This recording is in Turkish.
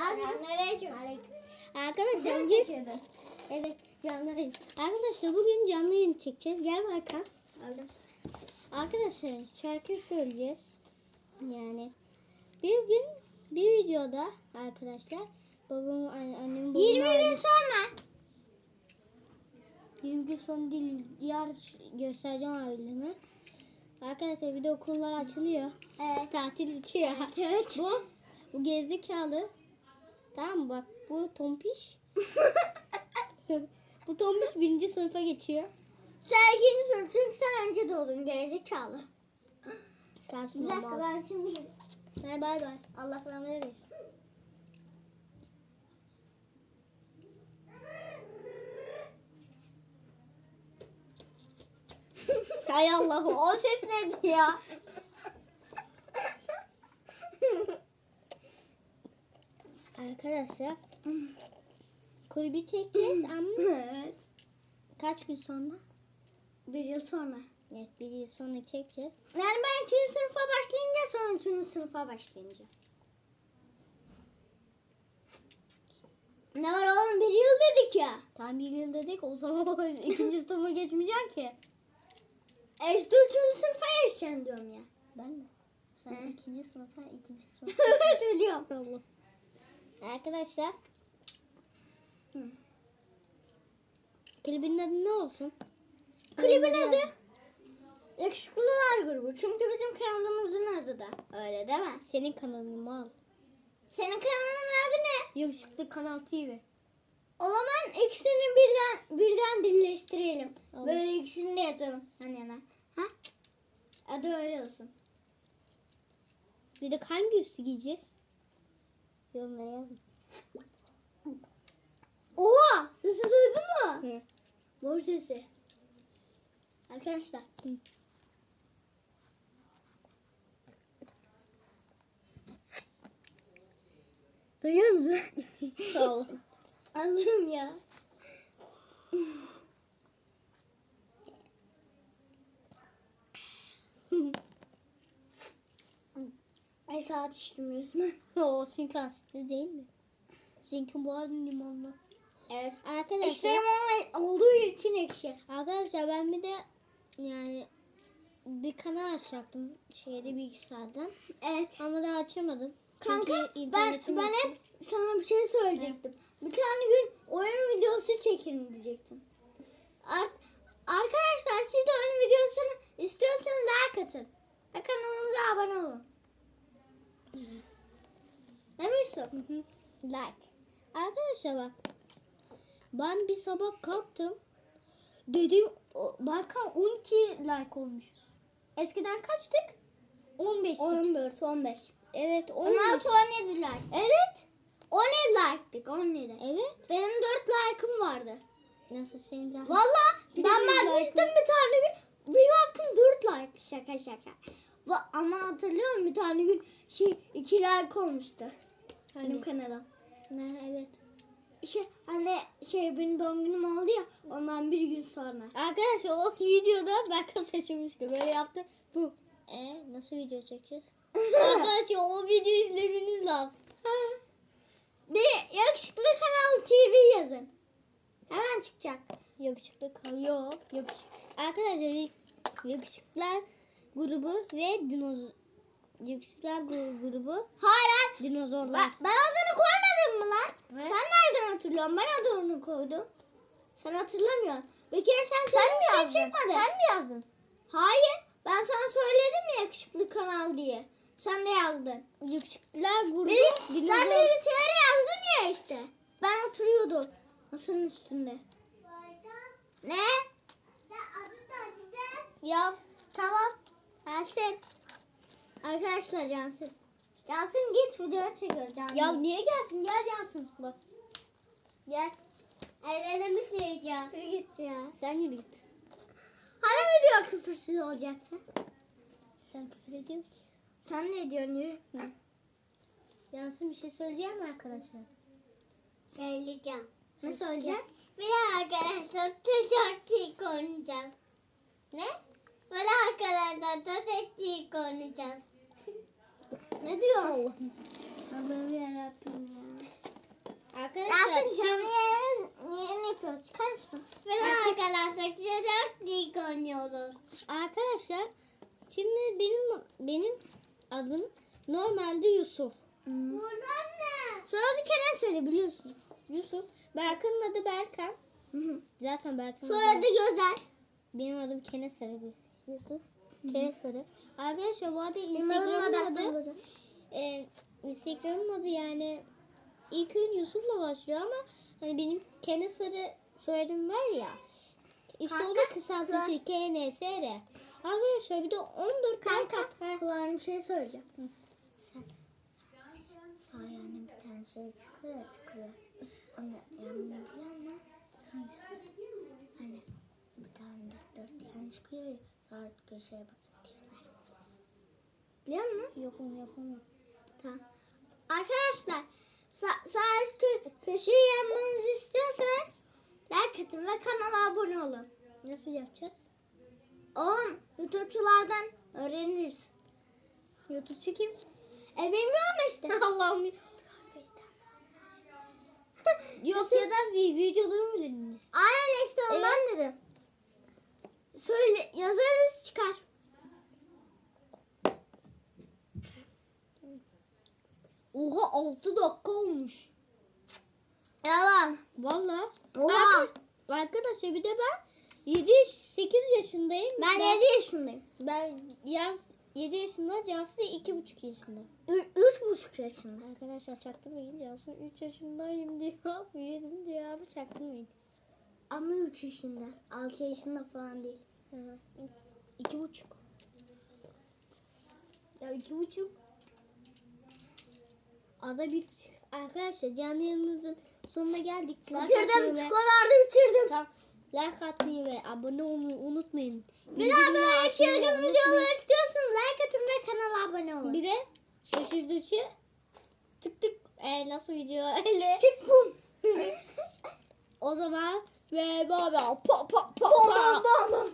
Selamünaleyküm. Arkadaşlar bugün evet canlı yayın. Arkadaşlar bugün canlı yayın çekeceğiz. Gel Hakan. Aldım. Arkadaşlar şarkı söyleyeceğiz. Yani bir gün bir videoda arkadaşlar babam anne- annem babam 20 gün sonra. 20 gün sonra değil yarın göstereceğim aileme. Arkadaşlar bir de okullar açılıyor. Evet. Tatil bitiyor. Evet. Bu bu gerizekalı. Tamam? Bak bu tompiş. bu tompiş birinci sınıfa geçiyor. Sen ikinci sınıf çünkü sen önce doğdun gerizekalı. Sen Bir dakika ben şimdi. Hadi bay bay. Allah rahmet eylesin. Hay Allah o ses neydi ya? Arkadaşlar kulübü çekeceğiz ama evet. kaç gün sonra? Bir yıl sonra. Evet bir yıl sonra çekeceğiz. Yani ben ikinci sınıfa başlayınca sonra üçüncü sınıfa başlayınca. Ne var oğlum bir yıl dedik ya. Tam bir yıl dedik o zaman ikinci sınıfa geçmeyeceksin ki. E işte üçüncü sınıfa geçeceksin diyorum ya. Ben mi? Sen He. ikinci sınıfa, ikinci sınıfa. evet biliyorum. Allah. Arkadaşlar. Hı. Klibin adı ne olsun? Klibin adı. Yakışıklılar grubu. Çünkü bizim kanalımızın adı da öyle değil mi? Senin kanalın mal. Senin kanalının adı ne? Yakışıklı Kanal TV. O zaman ikisini birden birden birleştirelim. Olur. Böyle ikisini de yazalım yan yana. Ha? Adı öyle olsun. Bir de hangi üstü giyeceğiz? Yorumlara yazın. Oha! Sesi duydun mu? Hı. Mor sesi. Arkadaşlar. Hı. Duyuyor musun? Sağ ol. Allah'ım ya. Ay saat içtim resmen. o çünkü asitli değil mi? Çünkü bu arada limonlu. Evet. Arkadaşlar. İşlerim ama olduğu için ekşi. Arkadaşlar ben bir de yani bir kanal açacaktım şeyde bilgisayardan. Evet. Ama daha açamadım. Kanka Çünkü ben ben yoktu. hep sana bir şey söyleyecektim. Bir tane gün oyun videosu çekelim diyecektim. Ar- arkadaşlar siz de oyun videosunu istiyorsanız like atın. Ve kanalımıza abone olun. Değil mi Yusuf? Hı hı. Like. Arkadaşlar bak. Ben bir sabah kalktım. Dedim Barkan 12 like olmuşuz. Eskiden kaçtık? 15'tik. 14, 15. Evet 15. 16, 17 like. Evet. 17 like'tık 17. Evet. Benim 4 like'ım vardı. Nasıl senin daha? Valla ben like. bir tane gün. Bir baktım 4 like. Şaka şaka. Ama hatırlıyorum bir tane gün şey 2 like olmuştu. Benim Hani? kanalım. Ha, evet. Şey hani şey benim doğum günüm oldu ya ondan bir gün sonra. Arkadaşlar o videoda Berkan seçilmişti. Böyle yaptı. Bu. E nasıl video çekeceğiz? Arkadaşlar o videoyu izlemeniz lazım. De yakışıklı kanal TV yazın. Hemen çıkacak. Yakışıklı kalıyor. Yakışık. Arkadaşlar yakışıklar grubu ve dinozor gru- grubu Hayır. dinozorlar. Ben, ben adını koymadım mı lan? Ne? Sen nereden hatırlıyorsun? Ben adını koydum. Sen hatırlamıyorsun. Bir kere sen, Sen mi yazdın? çıkmadı. Sen mi yazdın? Hayır. Ben sana söyledim ya yakışıklı kanal diye. Sen de yazdın. Yakışıklar grubu sen dinozor. bilgisayara yazdın ya işte. Ben oturuyordum. Masanın üstünde. Ne? Ya tamam. Yasin. Arkadaşlar Yasin. Yasin git video çekiyor canım. Ya niye gelsin? Gel Cansın. Bak. Gel. ellerimi sileceğim. Git ya. Sen yürü git. Hani video küfürsüz olacaktı? Sen küfür ediyorsun ki. Sen ne diyorsun yürü? Yansın bir şey söyleyeceğim mi arkadaşlar? Söyleyeceğim. Ne söyleyeceksin? Bir arkadaşlar çok tek oynayacağız. Ne? De arkadaşlar çok tek oynayacağız. ne diyor? Allah'ım. Allah'ım yarabbim ya. Arkadaşlar Yasin canlı yayın, yayın yapıyoruz. Çıkar mısın? arkadaşlar çok dik oynuyoruz. Arkadaşlar şimdi benim benim adım normalde Yusuf. Bunlar ne? Soyadı Keneseli biliyorsun. Yusuf. Berkan'ın adı Berkan. Zaten Berkan'ın adı Soyadı Gözel. Benim adım Kenan Sarı. Yusuf. Kenan Sarı. Arkadaşlar bu arada Instagram'ın adı e, Instagram'ın adı yani ilk önce Yusuf'la başlıyor ama hani benim Kenan Sarı soyadım var ya işte o da Kanka, kısaltıcı KNSR. Arkadaşlar bir de 14 Kanka, kanka. Kulağına bir şey söyleyeceğim. Sen sağ yanına bir tane şey çıkıyor ya çıkıyor. Onu yapmayı biliyor musun? Hangisi? Hani bir tane dört dört tane çıkıyor ya sağ köşeye bak. Biliyor musun? Yok onu yapamam. Tamam. Arkadaşlar sağ üst kö- köşeyi yapmamızı istiyorsanız like atın ve kanala abone olun. Nasıl yapacağız? Oğlum YouTube'culardan öğreniriz. YouTube çekeyim. E bilmiyorum işte. Allah'ım. Yok ya da vi- videoları öğreniriz. Aynen işte ondan dedim. Söyle yazarız çıkar. Oha 6 dakika olmuş. Yalan. Valla. Oha. Arka- Arkadaşlar bir de ben 7-8 yaşındayım. Ben 7 yaşındayım. Ben yaz 7 yaşında, Cansu da 2,5 yaşında. 3,5 yaşında. Arkadaşlar çaktırmayın. Cansu 3 yaşındayım diyor. Büyüdüm diyor abi çaktırmayın. Ama 3 yaşında. 6 yaşında falan değil. Ha, 2,5. Ya 2,5. Ada 1,5. Arkadaşlar canlı yayınımızın sonuna geldik. Like Bitirdim. Çikolata bitirdim. Tamam. Like atmayı ve abone olmayı unutmayın. Bir daha böyle çılgın videolar istiyorsun like atın ve kanala abone olun. Bir de şaşırtıcı tık tık e, nasıl video öyle. Çık bum. o zaman ve baba pa pa pa Bom pa. bom bom bom.